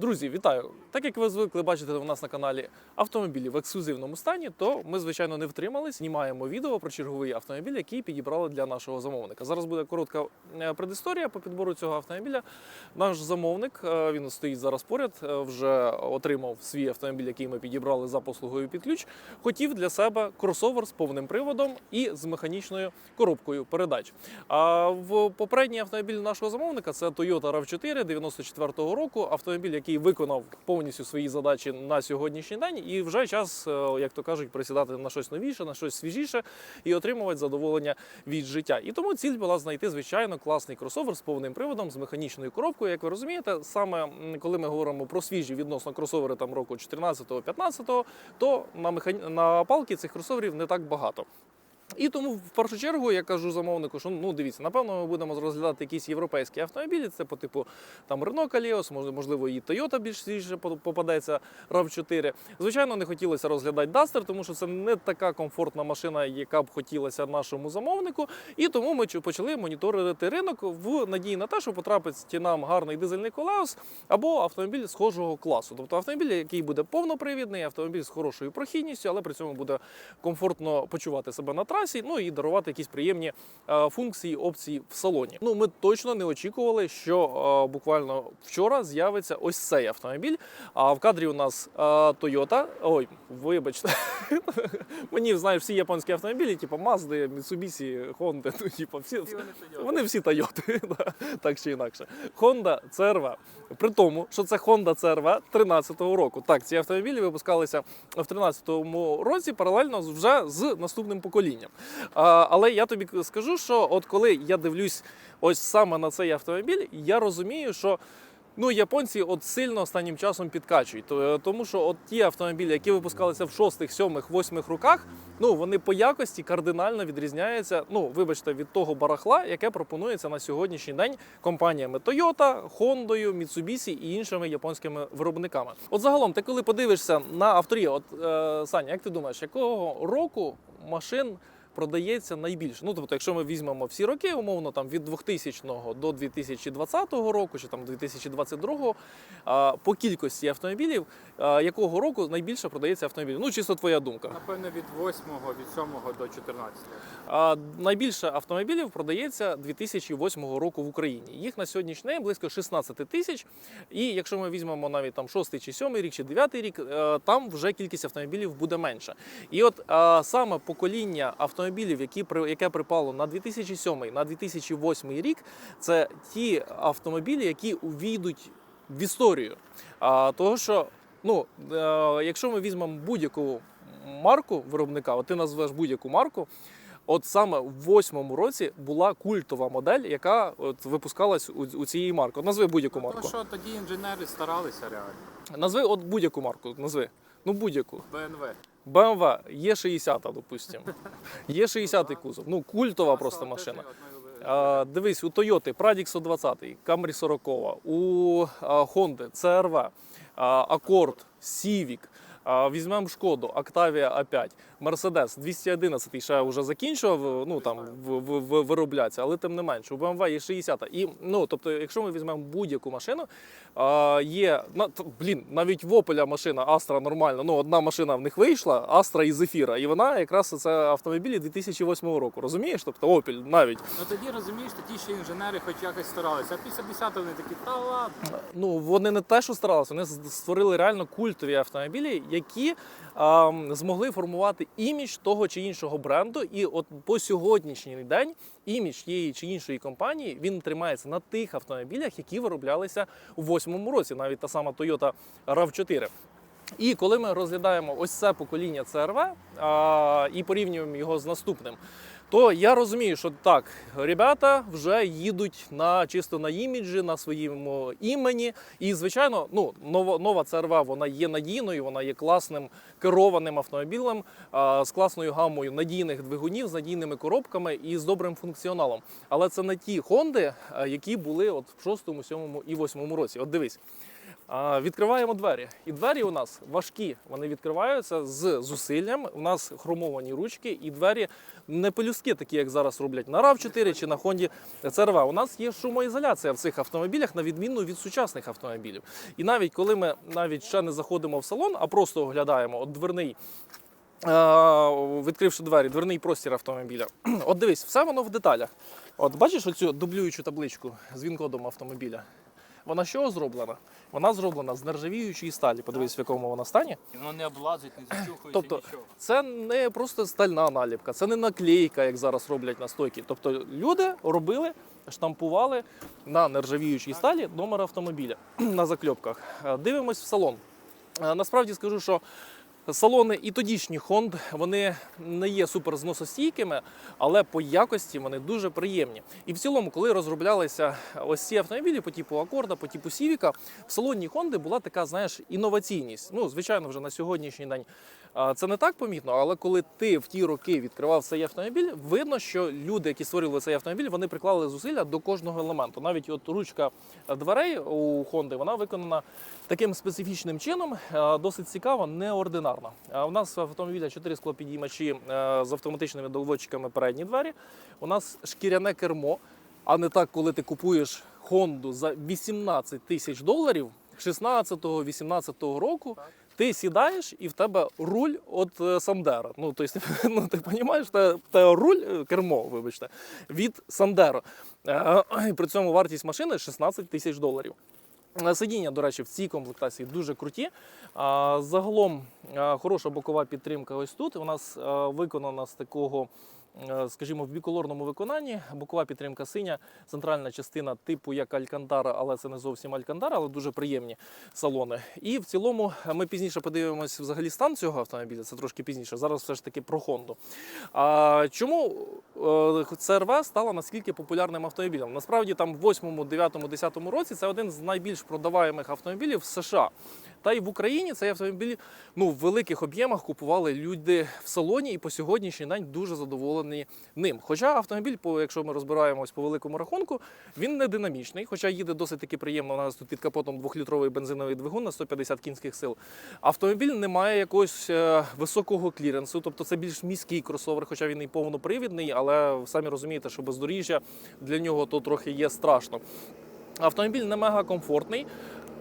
Друзі, вітаю! Так як ви звикли бачити у нас на каналі автомобілі в ексклюзивному стані, то ми, звичайно, не втримались. Знімаємо відео про черговий автомобіль, який підібрали для нашого замовника. Зараз буде коротка е, предісторія по підбору цього автомобіля. Наш замовник, е, він стоїть зараз поряд, е, вже отримав свій автомобіль, який ми підібрали за послугою під ключ. Хотів для себе кросовер з повним приводом і з механічною коробкою передач. А в попередній автомобіль нашого замовника це Toyota RAV4 94-го року. Автомобіль, який виконав повністю свої задачі на сьогоднішній день, і вже час, е, як то кажуть, присідати на щось новіше, на щось свіжіше і отримувати задоволення від життя. І тому ціль була знайти звичайно класний кросовер з повним приводом, з механічною коробкою. Як ви розумієте, саме коли ми говоримо про свіжі відносно кросовери там року 14-15, то на механі... на палки цих кросоверів не так багато. І тому в першу чергу я кажу замовнику, що ну дивіться, напевно, ми будемо розглядати якісь європейські автомобілі. Це по типу там Renault Kalios, можливо, і Toyota більш свіже по- попадеться RAV4. Звичайно, не хотілося розглядати Duster, тому що це не така комфортна машина, яка б хотілося нашому замовнику. І тому ми почали моніторити ринок в надії на те, що потрапить нам гарний дизельний колеус або автомобіль схожого класу. Тобто автомобіль, який буде повнопривідний, автомобіль з хорошою прохідністю, але при цьому буде комфортно почувати себе на трасі, ну і дарувати якісь приємні е, функції, опції в салоні. Ну, ми точно не очікували, що е, буквально вчора з'явиться ось цей автомобіль. А в кадрі у нас е, Toyota. Ой, вибачте, мені знаєш, всі японські автомобілі, типу Mazda, Mitsubishi, Honda, ну, типу, всі, вони всі Тойоти, так чи інакше. Honda CRV. При тому, що це Honda CRV 13-го року. Так, ці автомобілі випускалися в 13-му році паралельно вже з наступним поколінням. А, але я тобі скажу, що от коли я дивлюсь ось саме на цей автомобіль, я розумію, що. Ну, японці от сильно останнім часом підкачують, тому що от ті автомобілі, які випускалися в шостих, сьомих, восьмих роках, ну вони по якості кардинально відрізняються. Ну, вибачте, від того барахла, яке пропонується на сьогоднішній день компаніями Toyota, Honda, Mitsubishi і іншими японськими виробниками. От загалом, ти коли подивишся на авторі, от е, Саня, як ти думаєш, якого року машин? Продається найбільше. Ну тобто, якщо ми візьмемо всі роки, умовно там від 2000 до 2020 року чи там 2022, по кількості автомобілів, якого року найбільше продається автомобілів? Ну чисто твоя думка. Напевно, від 8 від 7 до 14. Найбільше автомобілів продається 2008 року в Україні. Їх на сьогоднішній день близько 16 тисяч. І якщо ми візьмемо навіть там 6 чи 7 рік чи 9 рік, е, там вже кількість автомобілів буде менша. І от саме покоління автомобілів, які яке припало на 2007 на 2008 рік, це ті автомобілі, які увійдуть в історію. А, того, що ну, е, якщо ми візьмемо будь-яку марку виробника, от ти назвеш будь-яку марку. От саме в восьмому році була культова модель, яка от випускалась у, у цієї марки. От назви будь-яку марку. що тоді інженери старалися реально. Назви от будь-яку марку. Назви. Ну будь-яку. БНВ. BMW Є60, допустимо. Є60 кузов. Ну, культова просто машина. А, дивись, у Toyota Pradix 120, Camry 40, у Honda CRV, Accord, Civic, візьмемо Шкоду, Octavia A5, Mercedes 211 ще вже закінчував ну, там, в, в, в, вироблятися, але тим не менше, у BMW є 60. І, ну, тобто, якщо ми візьмемо будь-яку машину, а, є, на, блін, навіть в Opel машина Astra нормальна, ну, одна машина в них вийшла, Astra і Zephyr, і вона якраз це автомобілі 2008 року, розумієш? Тобто Opel навіть. Ну тоді розумієш, тоді ще інженери хоч якось старалися. А після 10-го вони такі, та ладно. Ну, вони не те, що старалися, вони створили реально культові автомобілі, які змогли формувати імідж того чи іншого бренду. І от по сьогоднішній день імідж тієї чи іншої компанії він тримається на тих автомобілях, які вироблялися у восьмому році, навіть та сама Toyota RAV4. І коли ми розглядаємо ось це покоління CRV а, і порівнюємо його з наступним, то я розумію, що так, ребята вже їдуть на чисто на іміджі, на своєму імені. І, звичайно, ну, нова, нова CRV, вона є надійною, вона є класним керованим автомобілем а, з класною гамою надійних двигунів, з надійними коробками і з добрим функціоналом. Але це не ті Хонди, які були от в 6, 7 і 8 році. От дивись. Відкриваємо двері. І двері у нас важкі. Вони відкриваються з зусиллям. У нас хромовані ручки, і двері не пелюстки, такі як зараз роблять на rav 4 чи на Honda CR-V. У нас є шумоізоляція в цих автомобілях, на відміну від сучасних автомобілів. І навіть коли ми навіть ще не заходимо в салон, а просто оглядаємо от дверний. Відкривши двері, дверний простір автомобіля. От дивись, все воно в деталях. От бачиш оцю дублюючу табличку з він-кодом автомобіля? Вона що зроблена? Вона зроблена з нержавіючої сталі. Подивись, в якому вона стані. І Вона не облазить, не зачухується, Тобто нічого. це не просто стальна наліпка, це не наклейка, як зараз роблять на стойки. Тобто люди робили, штампували на нержавіючій сталі номер автомобіля на закльопках. Е, Дивимось в салон. Е, Насправді скажу, що салони і тодішні Хонд вони не є супер зносостійкими, але по якості вони дуже приємні. І в цілому, коли розроблялися ось ці автомобілі по типу Акорда, по типу Сівіка, в салоні Хонди була така, знаєш, інноваційність. Ну, звичайно, вже на сьогоднішній день це не так помітно, але коли ти в ті роки відкривав цей автомобіль, видно, що люди, які створювали цей автомобіль, вони приклали зусилля до кожного елементу. Навіть от ручка дверей у Хонди вона виконана таким специфічним чином, досить цікава, неординарна. А У нас в автомобіля 4 склопідіймачі е, з автоматичними доводчиками передні двері. У нас шкіряне кермо, а не так, коли ти купуєш Хонду за 18 тисяч доларів 16-18 року. Ти сідаєш і в тебе руль від е, Сандера. Ну, тобто, ну, ти розумієш, те, те руль, е, кермо, вибачте, від Сандера. При цьому вартість машини 16 тисяч доларів. Е, Сидіння, до речі, в цій комплектації дуже круті. А, Загалом е, хороша бокова підтримка ось тут. У нас е, виконана з такого, е, скажімо, в біколорному виконанні. Бокова підтримка синя, центральна частина типу як Алькантара, але це не зовсім Алькантара, але дуже приємні салони. І в цілому е, ми пізніше подивимося взагалі стан цього автомобіля. Це трошки пізніше. Зараз все ж таки про Хонду. А чому е, CRV стала наскільки популярним автомобілем? Насправді там в 8, 9, 10 році це один з найбільш продаваємих автомобілів в США. Та й в Україні цей автомобіль ну, в великих об'ємах купували люди в салоні і по сьогоднішній день дуже задоволені ним. Хоча автомобіль, якщо ми розбираємось по великому рахунку, він не динамічний, хоча їде досить таки приємно. У нас тут під капотом двохлітровий бензиновий двигун на 150 кінських сил. Автомобіль не має якогось е, високого кліренсу, тобто це більш міський кросовер, хоча він і повнопривідний, але самі розумієте, що бездоріжжя для нього то трохи є страшно. Автомобіль не мега комфортний.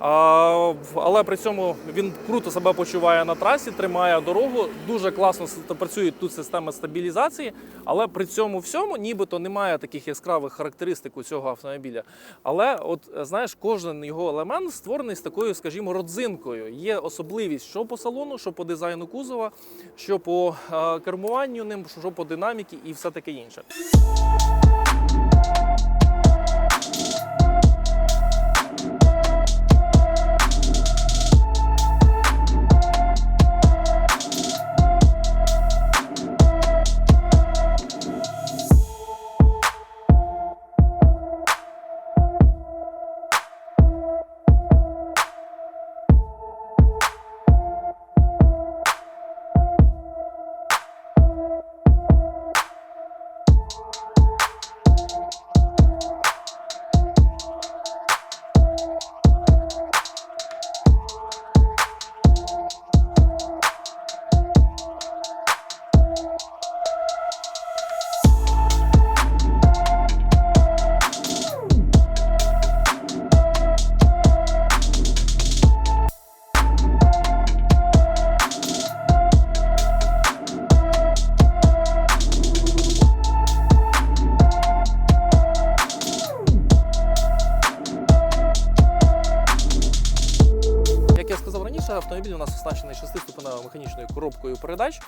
Але при цьому він круто себе почуває на трасі, тримає дорогу. Дуже класно працює тут система стабілізації, але при цьому всьому нібито немає таких яскравих характеристик у цього автомобіля. Але, от знаєш, кожен його елемент створений з такою, скажімо, родзинкою. Є особливість що по салону, що по дизайну кузова, що по е, кермуванню ним, що по динаміки і все таке інше. Механічною коробкою передач.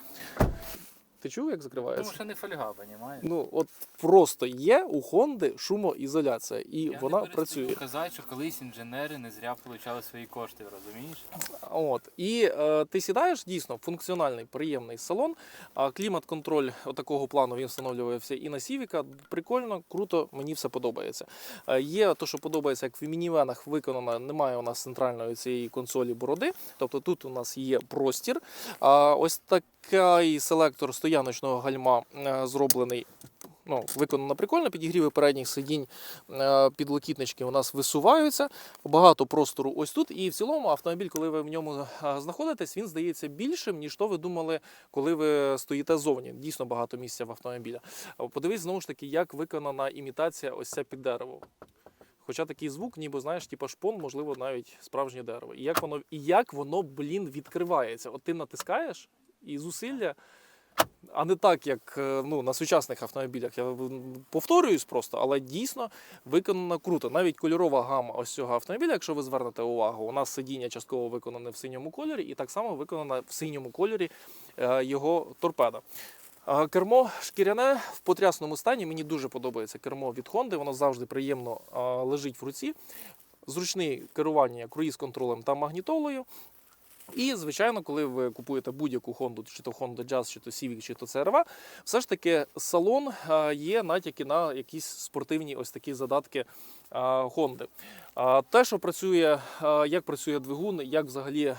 Чув, як закривається? Тому що не фольга, понімаєш? Ну, от просто є у Хонди шумоізоляція, і Я вона не працює. казати, що колись інженери не зря отримали свої кошти, розумієш? От і е, ти сідаєш дійсно функціональний, приємний салон. А клімат-контроль такого плану він встановлювався і на Сівіка. Прикольно, круто, мені все подобається. Е, є те, що подобається, як в мінівенах виконано, немає у нас центральної цієї консолі бороди. Тобто тут у нас є простір. А ось такий селектор стояночного гальма е, зроблений. Ну, виконано прикольно, підігріви передніх сидінь, е, підлокітнички у нас висуваються, багато простору ось тут. І в цілому автомобіль, коли ви в ньому е, знаходитесь, він здається більшим, ніж то ви думали, коли ви стоїте ззовні. Дійсно багато місця в автомобіля. А Подивись знову ж таки, як виконана імітація ось ця під дерево. Хоча такий звук, ніби знаєш, типу шпон, можливо, навіть справжнє дерево. І як воно, і як воно, блін, відкривається. От ти натискаєш і зусилля, а не так, як е, ну, на сучасних автомобілях. Я повторююсь просто, але дійсно виконано круто. Навіть кольорова гама ось цього автомобіля, якщо ви звернете увагу, у нас сидіння частково виконане в синьому кольорі, і так само виконана в синьому кольорі е, його торпеда. Кермо шкіряне в потрясному стані. Мені дуже подобається кермо від Honda. Воно завжди приємно лежить в руці. Зручне керування круїз-контролем та магнітолою. І, звичайно, коли ви купуєте будь-яку Honda, чи то Honda Jazz, чи то Civic, чи то CRV, все ж таки салон є натяки на якісь спортивні ось такі задатки Honda. Те, що працює, як працює двигун, як взагалі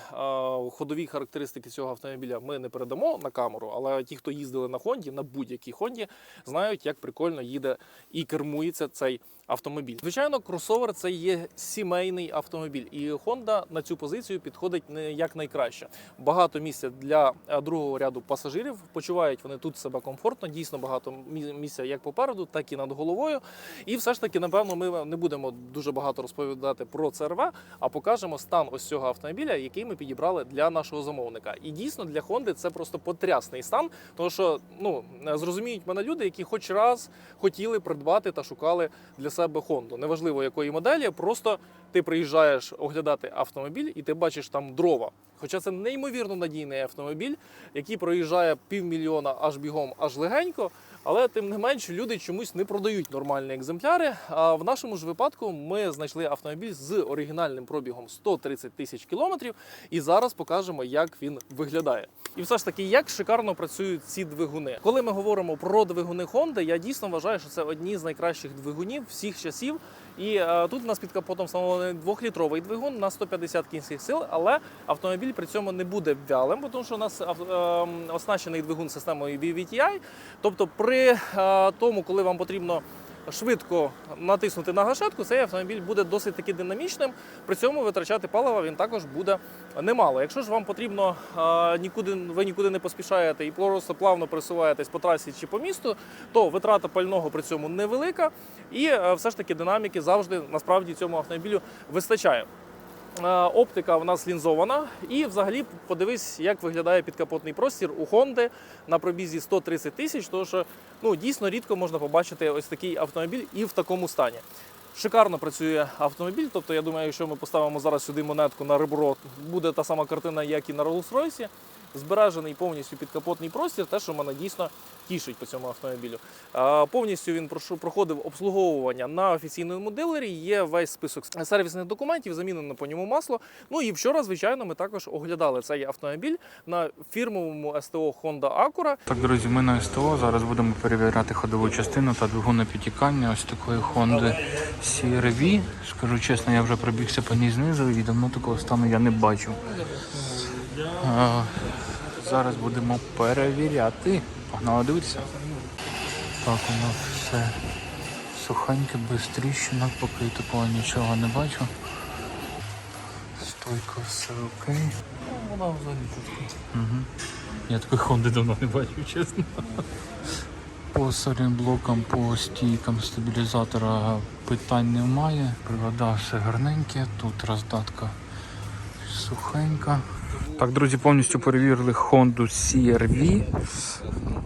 ходові характеристики цього автомобіля ми не передамо на камеру, але ті, хто їздили на Хонді, на будь-якій Хонді, знають, як прикольно їде і кермується цей автомобіль. Звичайно, кросовер це є сімейний автомобіль, і Honda на цю позицію підходить не як найкраще. Багато місця для е, другого ряду пасажирів. Почувають вони тут себе комфортно. Дійсно багато місця як попереду, так і над головою. І все ж таки, напевно, ми не будемо дуже багато розповідати про ЦРВ, а покажемо стан ось цього автомобіля, який ми підібрали для нашого замовника. І дійсно для Honda це просто потрясний стан, тому що ну зрозуміють мене люди, які хоч раз хотіли придбати та шукали для себе Honda. Неважливо якої моделі, просто ти приїжджаєш оглядати автомобіль і ти бачиш там дрова. Хоча це неймовірно надійний автомобіль, який проїжджає півмільйона аж бігом, аж легенько. Але тим не менш люди чомусь не продають нормальні екземпляри. А в нашому ж випадку ми знайшли автомобіль з оригінальним пробігом 130 тисяч кілометрів, і зараз покажемо, як він виглядає. І все ж таки, як шикарно працюють ці двигуни. Коли ми говоримо про двигуни Honda, я дійсно вважаю, що це одні з найкращих двигунів всіх часів. І е, тут у нас під капотом встановлений двохлітровий двигун на 150 кінських сил, але автомобіль при цьому не буде вялим, тому що у нас ем, оснащений двигун системою VVTi. Тобто, при е, тому, коли вам потрібно швидко натиснути на гашетку, цей автомобіль буде досить таки динамічним. При цьому витрачати паливо він також буде немало. Якщо ж вам потрібно нікуди, ви нікуди не поспішаєте і просто плавно пересуваєтесь по трасі чи по місту, то витрата пального при цьому невелика, і е, все ж таки динаміки завжди насправді цьому автомобілю вистачає. Е, Оптика в нас лінзована, і взагалі подивись, як виглядає підкапотний простір у Honda на пробізі 130 тисяч, тому що ну, дійсно рідко можна побачити ось такий автомобіль і в такому стані. Шикарно працює автомобіль. Тобто, я думаю, якщо ми поставимо зараз сюди монетку на ребро, буде та сама картина, як і на Rolls-Royce. Збережений повністю підкапотний простір, те, що мене дійсно тішить по цьому автомобілю. Повністю він проходив обслуговування на офіційному дилері. Є весь список сервісних документів, замінено по ньому масло. Ну і вчора, звичайно, ми також оглядали цей автомобіль на фірмовому СТО Honda Acura. Так, друзі, ми на СТО. Зараз будемо перевіряти ходову частину та двигунне підтікання ось такої Honda CR-V. Скажу чесно, я вже пробігся по ній знизу і давно такого стану я не бачив. Зараз будемо перевіряти. Погнали дивитися. Так, у нас все сухеньке, без тріщинок, поки такого нічого не бачу. Стойка все окей. Вона взагалі чутка. Угу. Я такої Хонди давно не бачив, чесно. По сорінблокам, по стійкам стабілізатора питань немає. Привода все гарненьке, тут роздатка сухенька. Так, друзі, повністю перевірили Honda CR-V.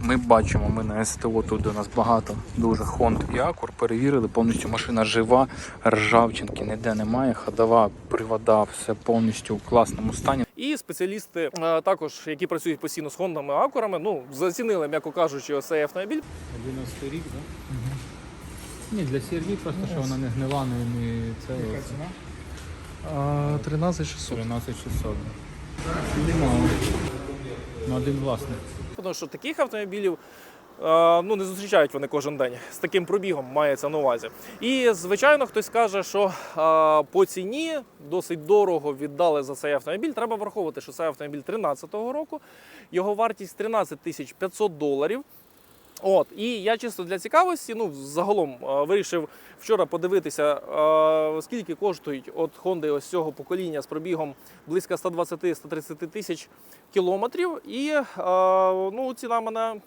Ми бачимо, ми на СТО тут у нас багато дуже Honda і Acura. Перевірили, повністю машина жива, ржавчинки ніде немає, ходова, привода, все повністю в класному стані. І спеціалісти е, також, які працюють постійно з Хондами Акурами, ну зацінили, м'яко кажучи, цей автомобіль. 11 рік, так? Ні, для CRV просто, що вона не гнила, не, не це. Яка ціна? 13 600. 13600. Немало. На один власник. Тому що таких автомобілів е, ну, не зустрічають вони кожен день. З таким пробігом мається на увазі. І, звичайно, хтось каже, що е, по ціні досить дорого віддали за цей автомобіль. Треба враховувати, що цей автомобіль 2013 року. Його вартість 13 тисяч 500 доларів. От, і я чисто для цікавості, ну, загалом е, вирішив вчора подивитися, е, скільки коштують от Honda ось цього покоління з пробігом близько 120-130 тисяч кілометрів. І е, ну, ціна мене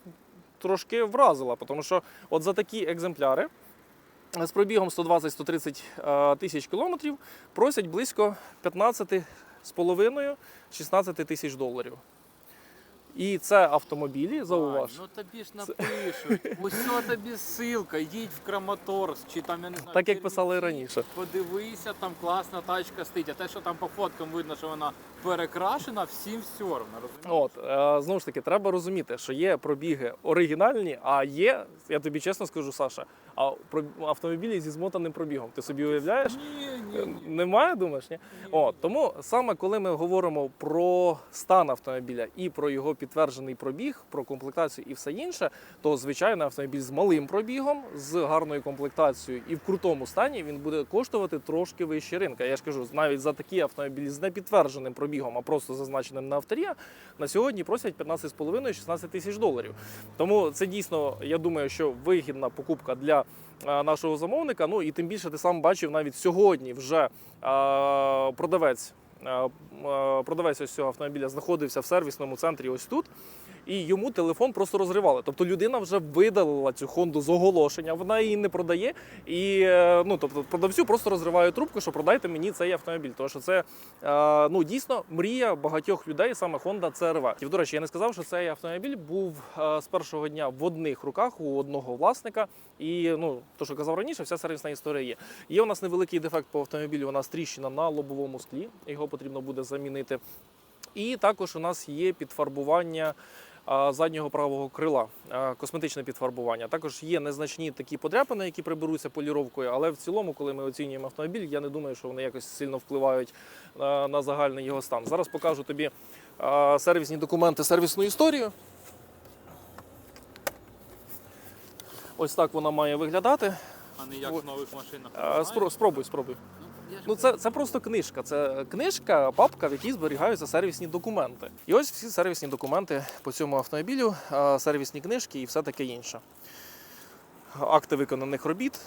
трошки вразила, тому що от за такі екземпляри з пробігом 120-130 е, тисяч кілометрів просять близько 15,5-16 тисяч доларів. І це автомобілі, зауваж. Ну тобі ж напишуть. Ось що тобі ссылка, їдь в Краматорськ, чи там я не знаю. Так як писали раніше. Подивися, там класна тачка стоїть. А те, що там по фоткам видно, що вона перекрашена, всім все одно? От е, знову ж таки, треба розуміти, що є пробіги оригінальні, а є, я тобі чесно скажу, Саша, а автомобілі зі змотаним пробігом. Ти собі уявляєш? Ні, ні, ні. Немає, думаєш? Ні? От, тому саме коли ми говоримо про стан автомобіля і про його підтверджений пробіг, про комплектацію і все інше, то звичайно автомобіль з малим пробігом, з гарною комплектацією і в крутому стані він буде коштувати трошки вище ринка. Я ж кажу, навіть за такі автомобілі з непідтвердженим пробігом, а просто зазначеним на авторія, на сьогодні просять 15,5-16 тисяч доларів. Тому це дійсно, я думаю, що вигідна покупка для е, нашого замовника. Ну і тим більше ти сам бачив навіть сьогодні вже е, продавець. е, Продавець ось цього автомобіля знаходився в сервісному центрі ось тут, і йому телефон просто розривали. Тобто людина вже видалила цю Хонду з оголошення, вона її не продає. І е, ну, тобто, продавцю просто розриває трубку, що продайте мені цей автомобіль. Тому що це е, ну, дійсно мрія багатьох людей, саме Honda CRV. І, до речі, я не сказав, що цей автомобіль був е, з першого дня в одних руках у одного власника. І ну, то, що казав раніше, вся сервісна історія є. Є у нас невеликий дефект по автомобілю. У нас тріщина на лобовому склі. Його потрібно буде замінити. І також у нас є підфарбування заднього правого крила, косметичне підфарбування. Також є незначні такі подряпини, які приберуться поліровкою, але в цілому, коли ми оцінюємо автомобіль, я не думаю, що вони якось сильно впливають на загальний його стан. Зараз покажу тобі сервісні документи, сервісну історію. Ось так вона має виглядати. А не як в нових машинах. Спробуй, спробуй. Ну, Ну, це, це просто книжка. Це книжка, папка, в якій зберігаються сервісні документи. І ось всі сервісні документи по цьому автомобілю, сервісні книжки і все таке інше. Акти виконаних робіт.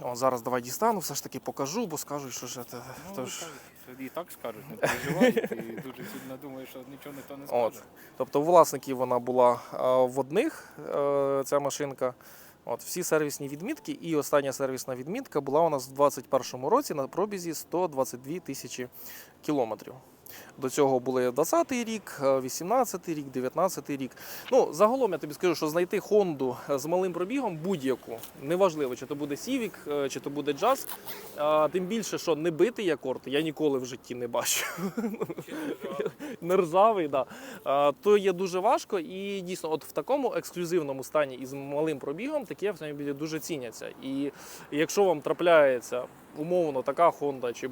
О, зараз давай дістану, все ж таки покажу, бо скажуть, що ж це. Ну, тож... так, і так скажуть, не переживай, ти дуже сильно думаєш, що нічого ніхто не От. Тобто у власників вона була в одних, е, ця машинка. От, всі сервісні відмітки, і остання сервісна відмітка була у нас в 2021 році на пробізі 122 тисячі кілометрів. До цього були 20-й рік, е, 18-й рік, 19-й рік. Ну, загалом я тобі скажу, що знайти Хонду з малим пробігом будь-яку, неважливо, чи то буде Civic, е, чи то буде а, тим більше, що не битий акорд, я ніколи в житті не бачу. не ржавий, да. То є дуже важко. І дійсно, от в такому ексклюзивному стані із малим пробігом такі автомобілі дуже ціняться. І якщо вам трапляється умовно така Honda чи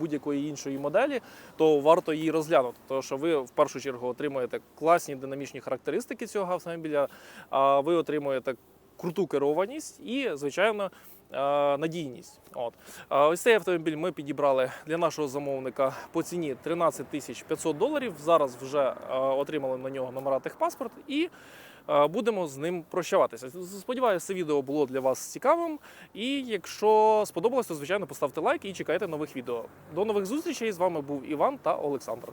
будь-якої іншої моделі, то варто її розглянути. Тому що ви в першу чергу отримуєте класні динамічні характеристики цього автомобіля, а ви отримуєте круту керованість і, звичайно. е, Надійність. От. Ось цей автомобіль ми підібрали для нашого замовника по ціні 13 тисяч 500 доларів. Зараз вже е, отримали на нього номера техпаспорт і будемо з ним прощаватися. Сподіваюся, це відео було для вас цікавим. І якщо сподобалось, то звичайно поставте лайк і чекайте нових відео. До нових зустрічей. З вами був Іван та Олександр.